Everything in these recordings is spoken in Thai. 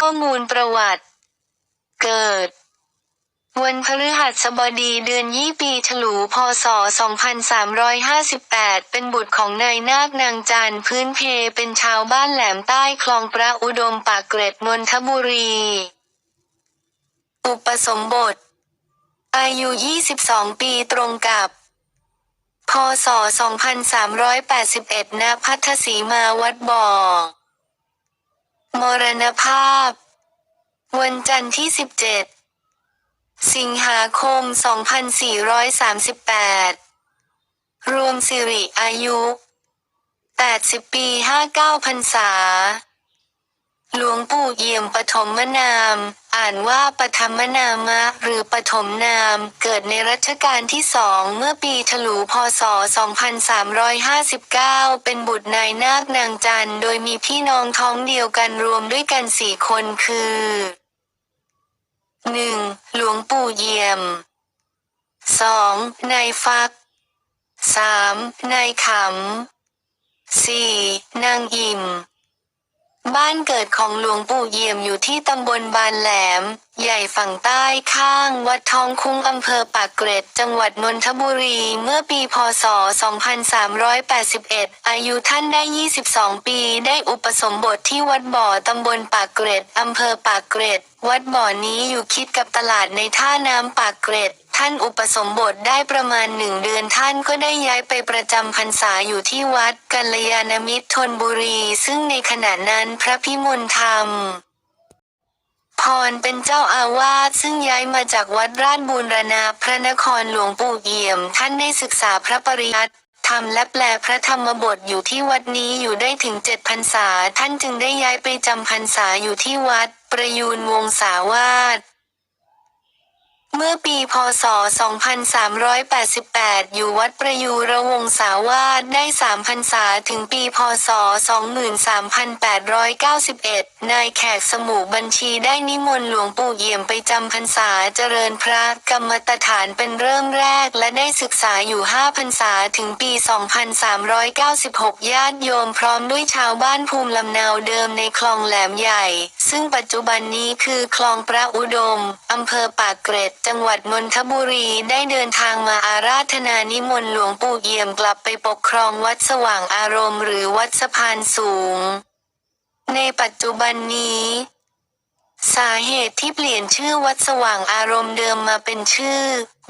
ข้อมูลประวัติ เกิด วันพฤหัสบดีเดือนยี่ปีฉลูพศ 2358 เป็นบุตรของนายนาคนางจันพื้นเพเป็นชาวบ้านแหลมใต้คลองพระอุดมปากเกร็ดนนทบุรี อุปสมบท อายุ 22 ปีตรงกับพศ 2381 ณ พัทธสีมาวัดบ่อ มรณภาพ วันจันทร์ที่ 17 สิงหาคม 2438 รวมสิริอายุ 80 ปี 59 พรรษา หลวงปู่เอี่ยมปฐมนาม อ่านว่าปฐมนามะหรือปฐมนาม เกิดในรัชกาลที่สองเมื่อปีฉลูพศ 2359 เป็นบุตรนายนาคนางจันโดยมีพี่น้องท้องเดียวกันรวมด้วยกันสี่คนคือ 1. หลวงปู่เยี่ยม 2. นายฟัก 3. นายขำ 4. นางอิ่ม บ้านเกิดของหลวงปู่เยี่ยมอยู่ที่ตำบลบานแหลม ใหญ่ฝั่งใต้ข้าง วัดทองคุ้งอำเภอปากเกร็ด จังหวัดนนทบุรี เมื่อปีพศ 2381 อายุท่านได้ 22 ปี ได้อุปสมบทที่วัดบ่อตำบลปากเกร็ดอำเภอปากเกร็ด วัดบ่อนี้อยู่คิดกับตลาดในท่าน้ำปากเกร็ด ท่านอุปสมบทได้ประมาณหนึ่งเดือนท่านก็ได้ย้ายไปประจำพรรษาอยู่ที่วัดกัลยาณมิตรธนบุรี ซึ่งในขณะนั้นพระพิมลธรรมพรเป็นเจ้าอาวาสซึ่งย้ายมาจากวัดราชบูรณาพระนครหลวงปู่เอี่ยม ท่านได้ศึกษาพระปริยัติธรรมและแปลพระธรรมบทอยู่ที่วัดนี้อยู่ได้ถึงเจ็ดพรรษา ท่านจึงได้ย้ายไปจำพรรษาอยู่ที่วัด ประยูนวงศาวาส เมื่อปีพศ 2388 อยู่วัดประยูระวงศาวาสได้สามพรรษาถึงปีพศ 23,891 นายแขกสมุบัญชีได้นิมนต์หลวงปู่เยี่ยมไปจำพรรษาเจริญพระกรรมตฐานเป็นเริ่มแรกและได้ศึกษาอยู่ห้าพรรษาถึงปี 2396 ญาติโยมพร้อมด้วยชาวบ้านภูมิลำเนาเดิมในคลองแหลมใหญ่ซึ่งปัจจุบันนี้คือคลองพระอุดม อำเภอปากเกร็ด จังหวัดนนทบุรีได้เดินทางมาอาราธนานิมนต์หลวงปู่เยี่ยมกลับไปปกครองวัดสว่างอารมณ์หรือวัดสะพานสูง ในปัจจุบันนี้ สาเหตุที่เปลี่ยนชื่อวัดสว่างอารมณ์เดิมมาเป็นชื่อ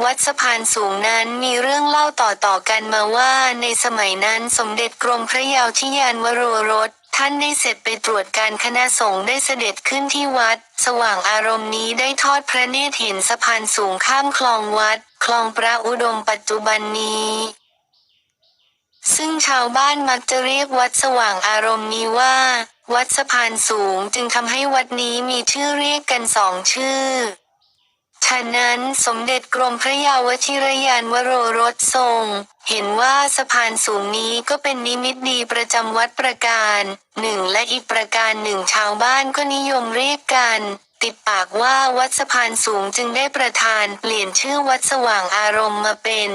วัดสะพานสูงนั้นมีเรื่องเล่าต่อๆกันมาว่าในสมัยนั้นสมเด็จกรมพระยาธิยานวโรรส ท่านได้เสร็จไปตรวจการคณะสงฆ์ได้เสด็จขึ้นที่วัด สว่างอารมณ์นี้ได้ทอดพระเนตรเห็นสะพานสูงข้ามคลองวัด คลองพระอุดมปัจจุบันนี้ ซึ่งชาวบ้านมักจะเรียกวัดสว่างอารมณ์นี้ว่า วัดสะพานสูงจึงทำให้วัดนี้มีชื่อเรียกกันสองชื่อฉะนั้นสมเด็จกรมพระยาวชิรยานวโรรสทรง เห็นว่าสะพานสูงนี้ก็เป็นนิมิตดีประจำวัดประการหนึ่งและอีกประการหนึ่งชาวบ้านก็นิยมเรียกกัน ติดปากว่าวัดสะพานสูงจึงได้ประทานเปลี่ยนชื่อวัดสว่างอารมณ์มาเป็น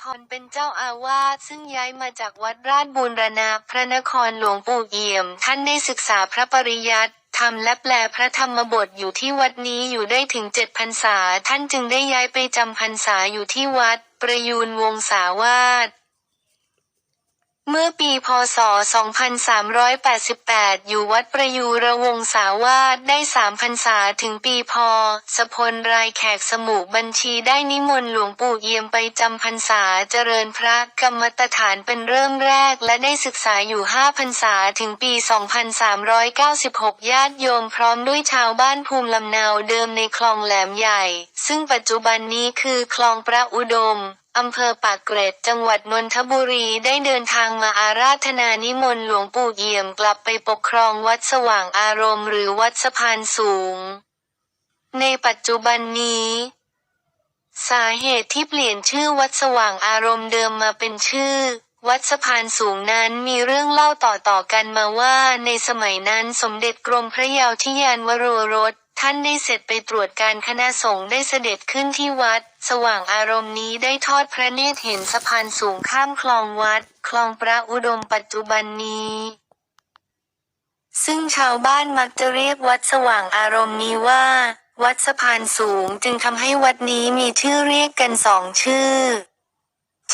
พรเป็นเจ้าอาวาสซึ่งย้ายมาจากวัดราชบูรณาพระนครหลวงปู่เอี่ยม ท่านได้ศึกษาพระปริยัติธรรมและแปลพระธรรมบทอยู่ที่วัดนี้อยู่ได้ถึงเจ็ดพรรษา ท่านจึงได้ย้ายไปจำพรรษาอยู่ที่วัด ประยูนวงศาวาส เมื่อปีพศ 2388 อยู่วัดประยูระวงศาวาสได้สามพรรษาถึงปีพสพลรายแขกสมุบัญชีได้นิมนต์หลวงปู่เอี่ยมไปจำพรรษาเจริญพระกรรมตฐานเป็นเริ่มแรกและได้ศึกษาอยู่ห้าพรรษาถึงปี 2396 ญาติโยมพร้อมด้วยชาวบ้านภูมิลำเนาเดิมในคลองแหลมใหญ่ ซึ่งปัจจุบันนี้คือคลองพระอุดม อำเภอปากเกร็ดจังหวัดนนทบุรีได้เดินทางมาอาราธนานิมนต์หลวงปู่เอี่ยมกลับไปปกครองวัดสว่างอารมณ์หรือวัดสะพานสูง ในปัจจุบันนี้ สาเหตุที่เปลี่ยนชื่อวัดสว่างอารมณ์เดิมมาเป็นชื่อ วัดสะพานสูงนั้นมีเรื่องเล่าต่อๆกันมาว่าในสมัยนั้นสมเด็จกรมพระยาธิยานวโรรสท่านได้เสร็จไปตรวจการคณะสงฆ์ได้เสด็จขึ้นที่วัด สว่างอารมณ์นี้ได้ทอดพระเนตรเห็นสะพานสูงข้ามคลองวัด คลองพระอุดมปัจจุบันนี้ ซึ่งชาวบ้านมักจะเรียกวัดสว่างอารมณ์นี้ว่า วัดสะพานสูงจึงทำให้วัดนี้มีชื่อเรียกกันสองชื่อ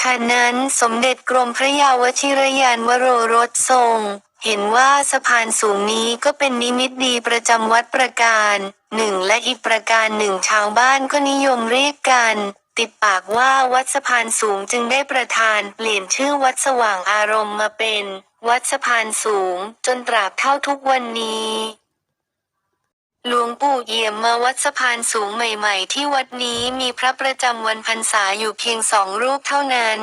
ฉะนั้นสมเด็จกรมพระยาวชิรยานวโรรสทรง เห็นว่าสะพานสูงนี้ก็เป็นนิมิตดีประจำวัดประการหนึ่งและอีกประการหนึ่งชาวบ้านก็นิยมเรียกกัน ติดปากว่าวัดสะพานสูงจึงได้ประทานเปลี่ยนชื่อวัดสว่างอารมณ์มาเป็น วัดสะพานสูงจนตราบเท่าทุกวันนี้หลวงปู่เอี่ยมมาวัดสะพานสูงใหม่ ๆ ที่วัดนี้มีพระประจำวันพรรษาอยู่เพียงสองรูปเท่านั้น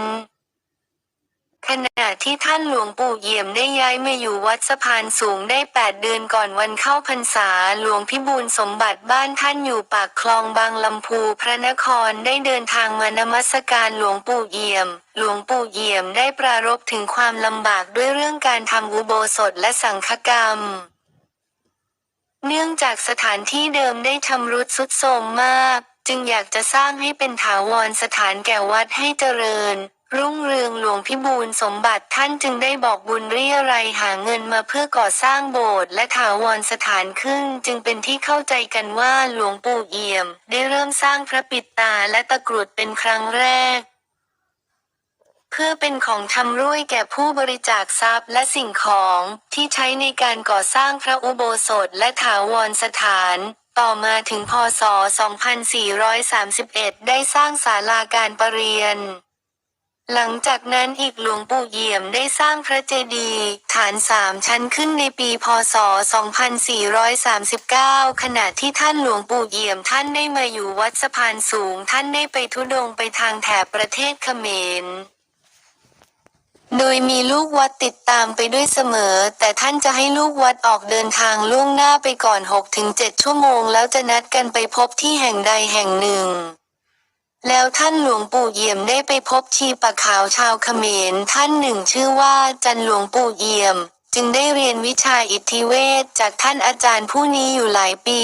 ขณะที่ท่านหลวงปู่เอี่ยมได้ย้ายมาอยู่วัดสะพานสูงได้แปดเดือนก่อนวันเข้าพรรษาหลวงพิบูลสมบัติบ้านท่านอยู่ปากคลองบางลำพูพระนครได้เดินทางมานมัสการหลวงปู่เอี่ยม หลวงปู่เอี่ยมได้ปรารภถึงความลำบากด้วยเรื่องการทำอุโบสถและสังฆกรรมเนื่องจากสถานที่เดิมได้ชำรุดทรุดโทรมมาก จึงอยากจะสร้างให้เป็นถาวรสถานแก่วัดให้เจริญ รุ่งเรืองหลวงพิบูลสมบัติท่านจึงได้บอกบุญเรียอะไรหาเงินมาเพื่อก่อสร้างโบสถ์และถาวรสถานขึ้น จึงเป็นที่เข้าใจกันว่าหลวงปู่เอี่ยม ได้เริ่มสร้างพระปิดตาและตะกรุดเป็นครั้งแรก เพื่อเป็นของชำร่วยแก่ผู้บริจาคทรัพย์และสิ่งของที่ใช้ในการก่อสร้างพระอุโบสถและถาวรสถานต่อมาถึงพศ 2431 ได้สร้างศาลาการประเรียน หลังจากนั้นอีกหลวงปู่เยี่ยมได้สร้างพระเจดีย์ฐานสามชั้นขึ้นในปีพศ 2439 ขณะที่ท่านหลวงปู่เยี่ยมท่านได้มาอยู่วัดสะพานสูง ท่านได้ไปทุดงไปทางแถบประเทศเขมรโดยมีลูกวัดติดตามไปด้วยเสมอ แต่ท่านจะให้ลูกวัดออกเดินทางล่วงหน้าไปก่อน 6-7 ชั่วโมง แล้วจะนัดกันไปพบที่แห่งใดแห่งหนึ่ง แล้วท่านหลวงปู่เยี่ยมได้ไปพบชีปะขาวชาวเขมรท่านหนึ่งชื่อว่าจันหลวงปู่เยี่ยม จึงได้เรียนวิชาอิทธิเวทจากท่านอาจารย์ผู้นี้อยู่หลายปี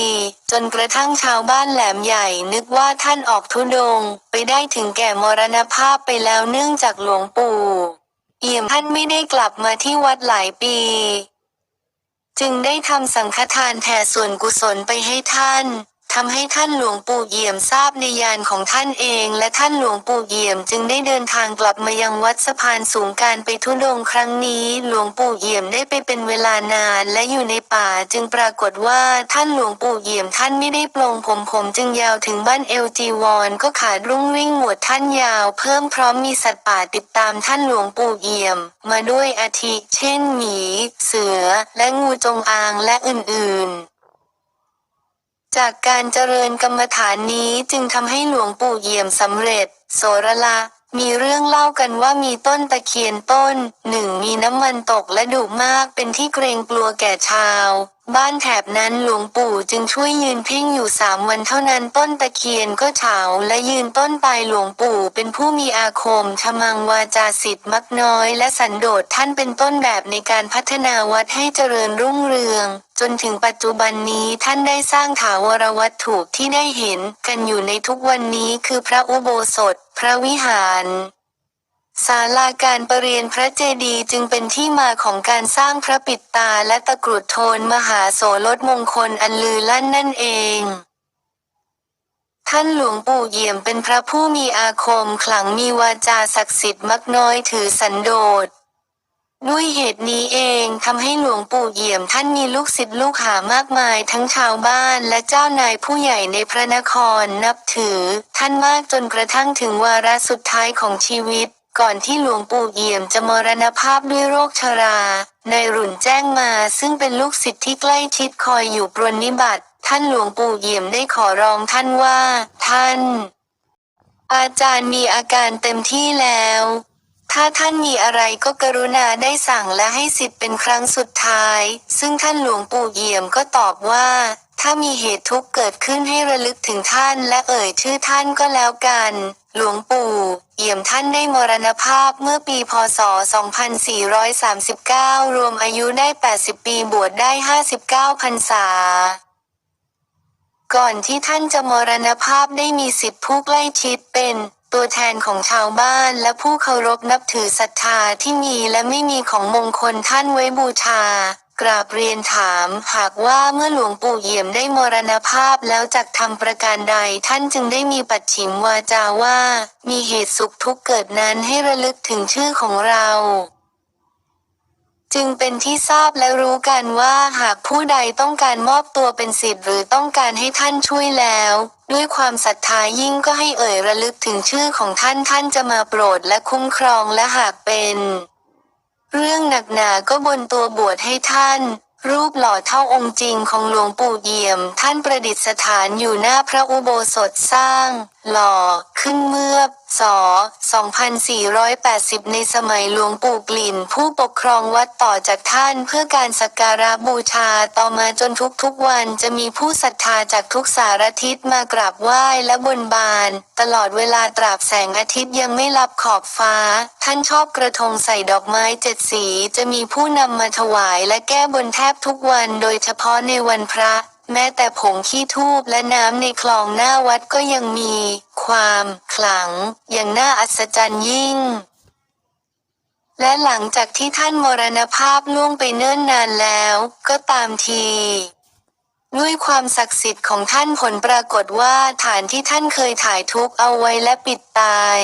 จนกระทั่งชาวบ้านแหลมใหญ่นึกว่าท่านออกทุดง ไปได้ถึงแก่มรณภาพไปแล้วเนื่องจากหลวงปู่ เอี่ยมท่านไม่ได้กลับมาที่วัดหลายปีจึงได้ทำสังฆทานแผ่ส่วนกุศลไปให้ท่าน ทำให้ท่านหลวงปู่เยี่ยมทราบในยานของท่านเอง และท่านหลวงปู่เยี่ยมจึงได้เดินทางกลับมายังวัดสะพานสูงการไปทุดงค์ครั้งนี้ หลวงปู่เยี่ยมได้ไปเป็นเวลานานและอยู่ในป่าจึงปรากฏว่าท่านหลวงปู่เยี่ยมท่านไม่ได้ปลงผมผมจึงยาวถึงบ้านเอวจีวรก็ขาดรุ่งวิ่งหมวดท่านยาวเพิ่มพร้อมมีสัตว์ป่าติดตามท่านหลวงปู่เยี่ยม มาด้วยอาทิเช่นหมี เสือ และงูจงอางและอื่นๆ จากการเจริญกรรมฐานนี้จึงทำให้หลวงปู่เยี่ยมสำเร็จ โสระละมีเรื่องเล่ากันว่ามีต้นตะเคียนต้นหนึ่งมีน้ำมันตกและดุมากเป็นที่เกรงกลัวแก่ชาว บ้านแถบนั้นหลวงปู่จึงช่วยยืนเพ่งอยู่สามวันเท่านั้นต้นตะเคียนก็เฉาและยืนต้นไปหลวงปู่เป็นผู้มีอาคมชมังวาจาสิทธิ์มักน้อยและสันโดษท่านเป็นต้นแบบในการพัฒนาวัดให้เจริญรุ่งเรือง จนถึงปัจจุบันนี้ท่านได้สร้างถาวรวัตถุที่ได้เห็น กันอยู่ในทุกวันนี้คือพระอุโบสถ พระวิหาร ศาลาการประเรียนพระเจดีย์จึงเป็นที่มาของการสร้างพระปิดตาและตะกรุดโทนมหาโสรถมงคลอันลือลั่นนั่นเอง ท่านหลวงปู่เยี่ยมเป็นพระผู้มีอาคมขลังมีวาจาศักดิ์สิทธิ์มักน้อยถือสันโดษ ด้วยเหตุนี้เองทำให้หลวงปู่เยี่ยมท่านมีลูกศิษย์ลูกหามากมายทั้งชาวบ้านและเจ้านายผู้ใหญ่ในพระนครนับถือ ท่านมากจนกระทั่งถึงวาระสุดท้ายของชีวิต ก่อนที่หลวงปู่เยี่ยมจะมรณภาพด้วยโรคชรา ในายรุ่นแจ้งมาซึ่งเป็นลูกศิษย์ที่ใกล้ชิดคอยอยู่ปรนนิบัติ ท่านหลวงปู่เยี่ยมได้ขอร้องท่านว่า ท่าน อาจารย์มีอาการเต็มที่แล้ว ถ้าท่านมีอะไรก็กรุณาได้สั่งและให้สิทธิ์เป็นครั้งสุดท้าย ซึ่งท่านหลวงปู่เยี่ยมก็ตอบว่า ถ้ามีเหตุทุกข์เกิดขึ้นให้ระลึกถึงท่านและเอ่ยชื่อท่านก็แล้วกัน หลวงปู่เยี่ยมท่านได้มรณภาพเมื่อปีพศ 2439 รวมอายุได้ 80 ปีบวชได้ 59 พรรษา ก่อนที่ท่านจะมรณภาพได้มีสิทธิผู้ใกล้ชิดเป็น ตัวแทนของชาวบ้านและผู้เคารพนับถือศรัทธาที่มีและไม่มีของมงคลท่านไว้บูชา กราบเรียนถามหากว่าเมื่อหลวงปู่เอี่ยมได้มรณภาพแล้วจักทำประการใดท่านจึงได้มีปัจฉิมวาจาว่า มีเหตุสุขทุกเกิดนั้นให้ระลึกถึงชื่อของเรา จึงเป็นที่ทราบและรู้กันว่าหากผู้ใดต้องการมอบตัวเป็นศิษย์หรือต้องการให้ท่านช่วยแล้ว ด้วยความศรัทธายิ่งก็ให้เอ่ยระลึกถึงชื่อของท่านท่านจะมาโปรดและคุ้มครองและหากเป็น เรื่องหนักหนาก็บนตัวบวชให้ท่าน รูปหล่อเท่าองค์จริงของหลวงปู่เยี่ยม ท่านประดิษฐานอยู่หน้าพระอุโบสถสร้างหล่อขึ้นเมื่อศ2480 ในสมัยหลวงปู่กลิ่น ผู้ปกครองวัดต่อจากท่านเพื่อการสักการะบูชาต่อมาจนทุกๆวันจะมีผู้ศรัทธาจากทุกสารทิศมากราบไหว้และบนบาน ตลอดเวลาตราบแสงอาทิตย์ยังไม่ลับขอบฟ้า ท่านชอบกระทงใส่ดอกไม้เจ็ดสี จะมีผู้นำมาถวายและแก้บนแทบทุกวันโดยเฉพาะในวันพระ แม้แต่ผงขี้ทูบและน้ำในคลองหน้าวัดก็ยังมี ความขลัง อย่างน่าอัศจรรย์ยิ่ง และหลังจากที่ท่านมรณภาพล่วงไปเนิ่นนานแล้ว ก็ตามทีด้วยความศักดิ์สิทธิ์ของท่านผลปรากฏว่าฐานที่ท่านเคยถ่ายทุกข์เอาไว้และปิดตาย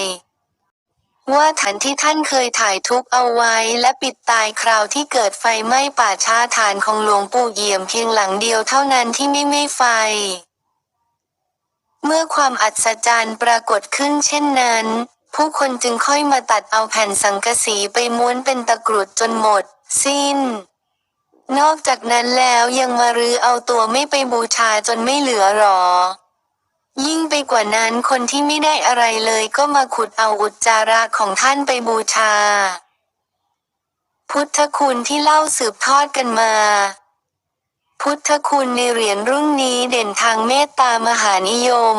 ว่าฐานที่ท่านเคยถ่ายทุกเอาไว้ และปิดตายคราวที่เกิดไฟไหม้ป่าช้าฐานของหลวงปู่เยี่ยมเพียงหลังเดียวเท่านั้นที่ไม่ไหม้ไฟ เมื่อความอัศจรรย์ปรากฏขึ้นเช่นนั้น ผู้คนจึงค่อยมาตัดเอาแผ่นสังกะสีไปม้วนเป็นตะกรุดจนหมด สิ้น นอกจากนั้นแล้วยังมารื้อเอาตัวไม่ไปบูชาจนไม่เหลือหรอ ยิ่งไปกว่านั้นคนที่ไม่ได้อะไรเลยก็มาขุดเอาอุจจาระของท่านไปบูชา พุทธคุณที่เล่าสืบทอดกันมา พุทธคุณในเหรียญรุ่นนี้เด่นทางเมตตามหานิยม